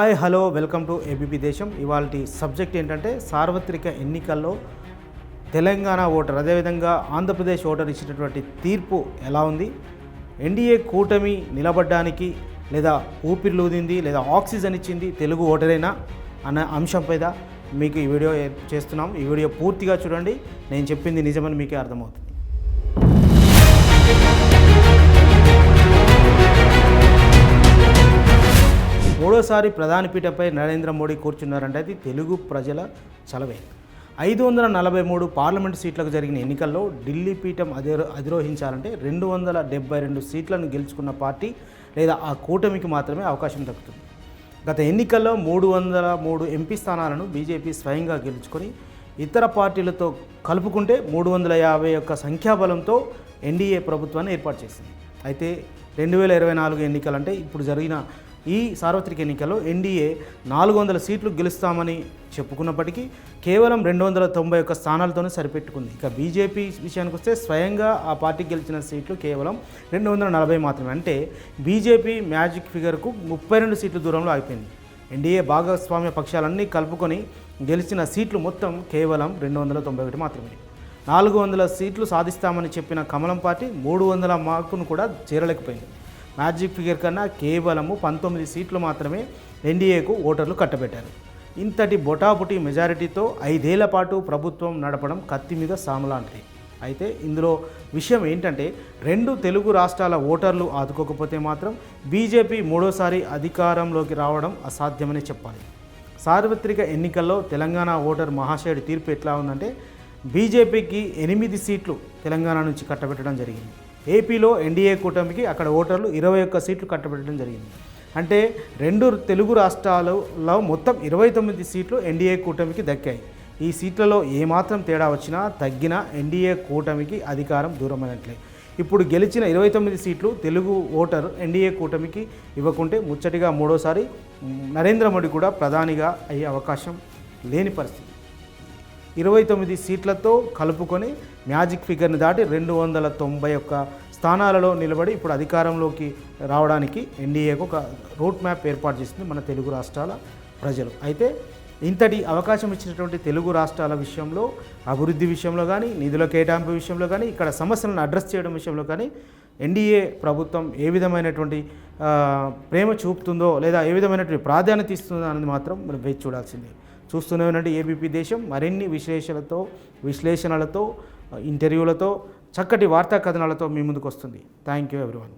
Hi hello welcome to ABP Desam ఇవాళ subject ఏంటంటే సార్వత్రిక ఎన్నికల్లో తెలంగాణ ఓటర్ అదేవిధంగా ఆంధ్రప్రదేశ్ ఓటర్ ఇచ్చినటువంటి తీర్పు ఎలా ఉంది? ఎన్డీఏ కూటమి నిలబడ్డానికి లేదా ఊపిరిలూదింది లేదా ఆక్సిజన్ ఇచ్చింది తెలుగు ఓటరేనా అన్న అంశంపై మీకు ఈ వీడియో చేస్తున్నాం. ఈ వీడియో పూర్తిగా చూడండి. నేను చెప్పింది నిజమని మీకే అర్థమవుతుంది. మూడోసారి ప్రధాని పీఠపై నరేంద్ర మోడీ కూర్చున్నారంటే అది తెలుగు ప్రజల చలవే. ఐదు వందల నలభై మూడు పార్లమెంట్ సీట్లకు జరిగిన ఎన్నికల్లో ఢిల్లీ పీఠం అధిరో అధిరోహించాలంటే రెండు వందల డెబ్బై రెండు సీట్లను గెలుచుకున్న పార్టీ లేదా ఆ కూటమికి మాత్రమే అవకాశం దక్కుతుంది. గత ఎన్నికల్లో మూడు వందల మూడు ఎంపీ స్థానాలను బీజేపీ స్వయంగా గెలుచుకొని ఇతర పార్టీలతో కలుపుకుంటే మూడు వందల యాభై ఒక్క సంఖ్యాబలంతో ఎన్డీఏ ప్రభుత్వాన్ని ఏర్పాటు చేసింది. అయితే రెండు వేల ఇరవై నాలుగు ఎన్నికలంటే ఇప్పుడు జరిగిన ఈ సార్వత్రిక ఎన్నికల్లో ఎన్డీఏ నాలుగు వందల సీట్లు గెలుస్తామని చెప్పుకున్నప్పటికీ కేవలం రెండు వందల తొంభై ఒక్క స్థానాలతోనే సరిపెట్టుకుంది. ఇక బీజేపీ విషయానికి వస్తే స్వయంగా ఆ పార్టీ గెలిచిన సీట్లు కేవలం రెండు వందల నలభై మాత్రమే. అంటే బీజేపీ మ్యాజిక్ ఫిగర్కు ముప్పై రెండు సీట్ల దూరంలో ఆగిపోయింది ఎన్డీఏ భాగస్వామ్య పక్షాలన్నీ కలుపుకొని గెలిచిన సీట్లు మొత్తం కేవలం రెండు వందల తొంభై ఒకటి మాత్రమే. నాలుగు వందల సీట్లు సాధిస్తామని చెప్పిన కమలం పార్టీ మూడు వందల మార్కును కూడా చేరలేకపోయింది. మ్యాజిక్ ఫిగర్ కన్నా కేవలము పంతొమ్మిది సీట్లు మాత్రమే ఎన్డీఏకు ఓటర్లు కట్టబెట్టారు. ఇంతటి బొటాబుటి మెజారిటీతో ఐదేళ్ళ పాటు ప్రభుత్వం నడపడం కత్తి మీద సామలాంటిది అయితే ఇందులో విషయం ఏంటంటే రెండు తెలుగు రాష్ట్రాల ఓటర్లు ఆదుకోకపోతే మాత్రం బీజేపీ మూడోసారి అధికారంలోకి రావడం అసాధ్యమని చెప్పాలి. సార్వత్రిక ఎన్నికల్లో తెలంగాణ ఓటర్ మహాశయుడి తీర్పు ఎట్లా ఉందంటే బీజేపీకి ఎనిమిది సీట్లు తెలంగాణ నుంచి కట్టబెట్టడం జరిగింది. ఏపీలో ఎన్డీఏ కూటమికి అక్కడ ఓటర్లు ఇరవై ఒక్క సీట్లు కట్టబెట్టడం జరిగింది. అంటే రెండు తెలుగు రాష్ట్రాలలో మొత్తం ఇరవై తొమ్మిది సీట్లు ఎన్డీఏ కూటమికి దక్కాయి. ఈ సీట్లలో ఏమాత్రం తేడా వచ్చినా తగ్గిన ఎన్డీఏ కూటమికి అధికారం దూరమైనట్లే. ఇప్పుడు గెలిచిన ఇరవై తొమ్మిది సీట్లు తెలుగు ఓటర్ ఎన్డీఏ కూటమికి ఇవ్వకుంటే ముచ్చటిగా మూడోసారి నరేంద్ర మోడీ కూడా ప్రధానిగా అయ్యే అవకాశం లేని పరిస్థితి. ఇరవై తొమ్మిది సీట్లతో కలుపుకొని మ్యాజిక్ ఫిగర్ని దాటి రెండు వందల తొంభై ఒక్క స్థానాలలో నిలబడి ఇప్పుడు అధికారంలోకి రావడానికి ఎన్డీఏకు ఒక రూట్ మ్యాప్ ఏర్పాటు చేసింది మన తెలుగు రాష్ట్రాల ప్రజలు. అయితే ఇంతటి అవకాశం ఇచ్చినటువంటి తెలుగు రాష్ట్రాల విషయంలో అభివృద్ధి విషయంలో కానీ నిధుల కేటాయింపు విషయంలో కానీ ఇక్కడ సమస్యలను అడ్రస్ చేయడం విషయంలో కానీ ఎన్డీఏ ప్రభుత్వం ఏ విధమైనటువంటి ప్రేమ చూపుతుందో లేదా ఏ విధమైనటువంటి ప్రాధాన్యత ఇస్తుందో అనేది మాత్రం మనం వేచి చూడాల్సిందే. చూస్తూనే ఉండండి ఏబీపీ దేశం. మరిన్ని విశ్లేషణలతో విశ్లేషణలతో ఇంటర్వ్యూలతో చక్కటి వార్తా కథనాలతో మీ ముందుకు వస్తుంది. Thank you everyone